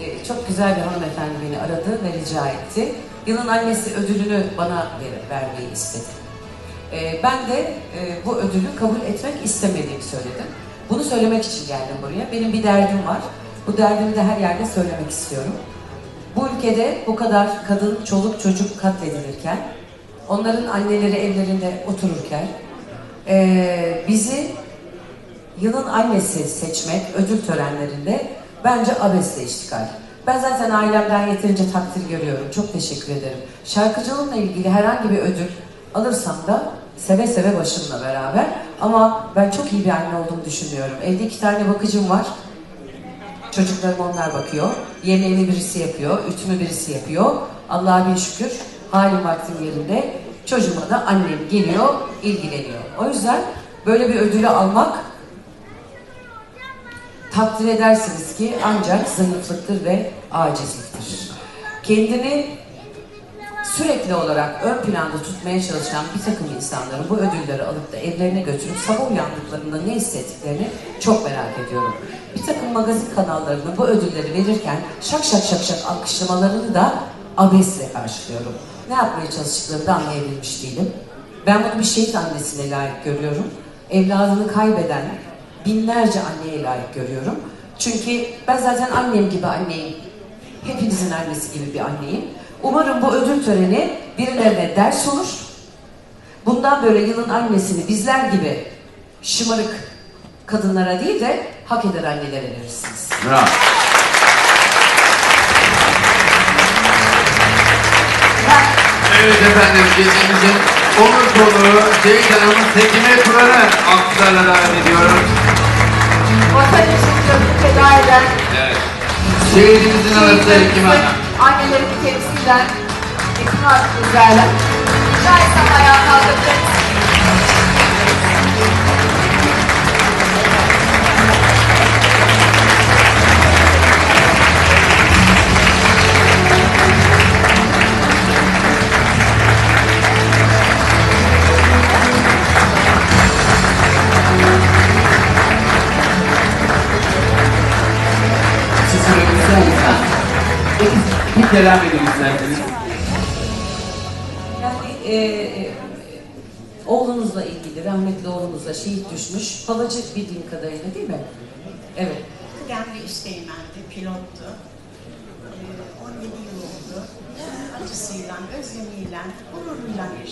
e, çok güzel bir hanımefendi beni aradı ve rica etti. Yılın annesi ödülünü bana ver- vermeyi istedi. E, ben de e, bu ödülü kabul etmek istemediğimi söyledim. Bunu söylemek için geldim buraya. Benim bir derdim var. Bu derdimi de her yerde söylemek istiyorum. Bu ülkede bu kadar kadın, çoluk, çocuk katledilirken, onların anneleri evlerinde otururken, eee, bizi yılın annesi seçmek ödül törenlerinde bence abesle iştigal. Ben zaten ailemden yeterince takdir görüyorum. Çok teşekkür ederim. Şarkıcılığımla ilgili herhangi bir ödül alırsam da seve seve başımla beraber. Ama ben çok iyi bir anne olduğumu düşünüyorum. Evde iki tane bakıcım var. Çocuklarım onlar bakıyor. Yemeğimi birisi yapıyor, ütümü birisi yapıyor. Allah'a bin şükür halim vaktim yerinde. Çocuğuma da annem geliyor, ilgileniyor. O yüzden böyle bir ödülü almak takdir edersiniz ki ancak zayıflıktır ve acizliktir. Kendini sürekli olarak ön planda tutmaya çalışan bir takım insanların bu ödülleri alıp da evlerine götürüp sabah uyandıklarında ne hissettiklerini çok merak ediyorum. Bir takım magazin kanallarının bu ödülleri verirken şak şak şak şak alkışlamalarını da abesle karşılıyorum. Ne yapmaya çalıştıklarını da anlayabilmiş değilim. Ben bunu bir şehit annesine layık görüyorum. Evladını kaybeden binlerce anneye layık görüyorum. Çünkü ben zaten annem gibi anneyim. Hepinizin annesi gibi bir anneyim. Umarım bu ödül töreni birilerine ders olur. Bundan böyle yılın annesini bizler gibi şımarık kadınlara değil de hak eden annelere verirsiniz. Bravo. Evet efendim gezimizin onur konuğu Ceyit Hanım'ın Tekime Kur'an'ı alkışlarla davet. Vatan için canını feda eden, Evet. Şehidimizin arasında Hekim Hanım. annelerini temsil eden Ekim Hakkı Güzel'e. Rica etsem ayağa kaldıracak Bir kelam edin isterseniz. Yani e, e, oğlunuzla ilgili, rahmetli oğlunuzla şehit düşmüş. Falacı bildiğim kadarıyla değil mi? Evet. Kıdemli üsteğmendi, pilottu. Ee, 17 yıl oldu. Acısıyla, özlemiyle, gururuyla yaşadı.